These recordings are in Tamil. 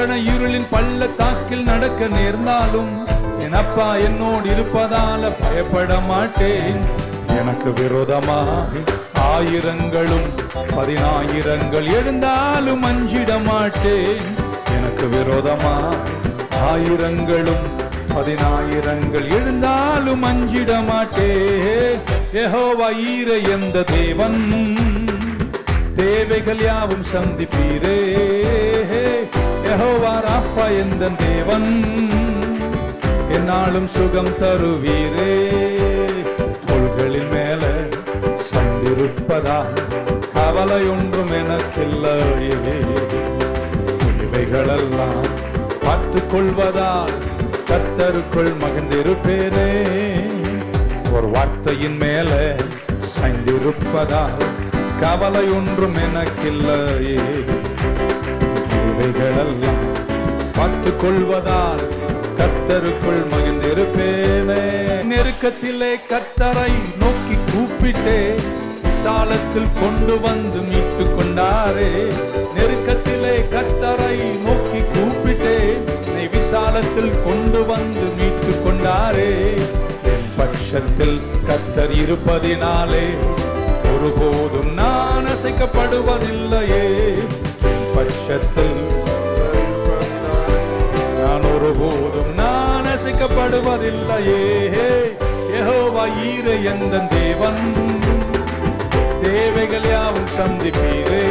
மரண இருளின் பள்ளத்தாக்கில் நடக்க நேர்ந்தாலும் என் அப்பா என்னோடு இருப்பதால பயப்பட மாட்டேன். எனக்கு விரோதமாக ஆயிரங்களும் பதினாயிரங்கள் எழுந்தாலும் அஞ்சிட மாட்டேன். எனக்கு விரோதமாக ஆயிரங்களும் பதினாயிரங்கள் எழுந்தாலும் அஞ்சிட மாட்டேன். யெகோவா ஈர எந்த தேவன்? தேவைகள் யாவும் சந்திப்பீரே. யகோவா ராஃபா எந்த தேவன்? என்னாலும் சுகம் தருவீரே. தோள்களின் மேல சந்திருப்பதா கவலை ஒன்றும் எனக்கில்லையே இவைகளெல்லாம் பார்த்துக் கொள்வதால் கத்தருக்குள் மகிழ்ந்திருப்பேனே. ஒரு வார்த்தையின் மேல சாய்ந்திருப்பதால் கவலை ஒன்றும் எனக்கில்லையே இவைகளெல்லாம் பார்த்து கொள்வதால் கத்தருக்குள் மகிழ்ந்திருப்பேனே. நெருக்கத்திலே கத்தரை நோக்கி கூப்பிட்டே விசாலத்தில் கொண்டு வந்து மீட்டு கொண்டாரே. நெருக்கத்திலே கத்தரை நோக்கி கூப்பிட்டே நீ விசாலத்தில் கொண்டு வந்து மீட்டு கொண்டாரே. என் பட்சத்தில் கத்தர் இருப்பதினாலே ஒருபோதும் நான் அசைக்கப்படுவதில்லையே. என் பட்சத்தில் ஒருபோதும் நான் அசைக்கப்படுவதில்லையே. யெகோவா ஈர எந்த தேவன்? தேவைகள் யாவும் சந்திப்பீரே.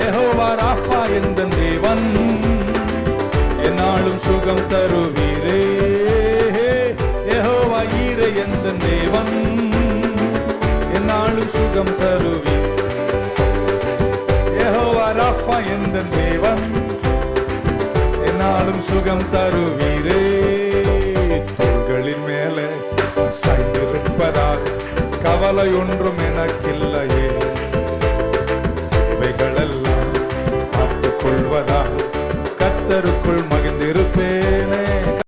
யெகோவா ராஃபா எந்த தேவன்? என்னாலும் சுகம் தருவீரே. யெகோவா ஈர எந்த தேவன்? என்னாலும் சுகம் தருவீர். யெகோவா ராஃபா எந்த தேவன்? நாளும் சுகம் தருவீரே. தோள்களின் மேலே சாய்ந்திருப்பதாக கவலை ஒன்றும் எனக்கில்லையே. தேவைகளெல்லாம் பார்த்துக் கொள்வதால் கத்தருக்குள்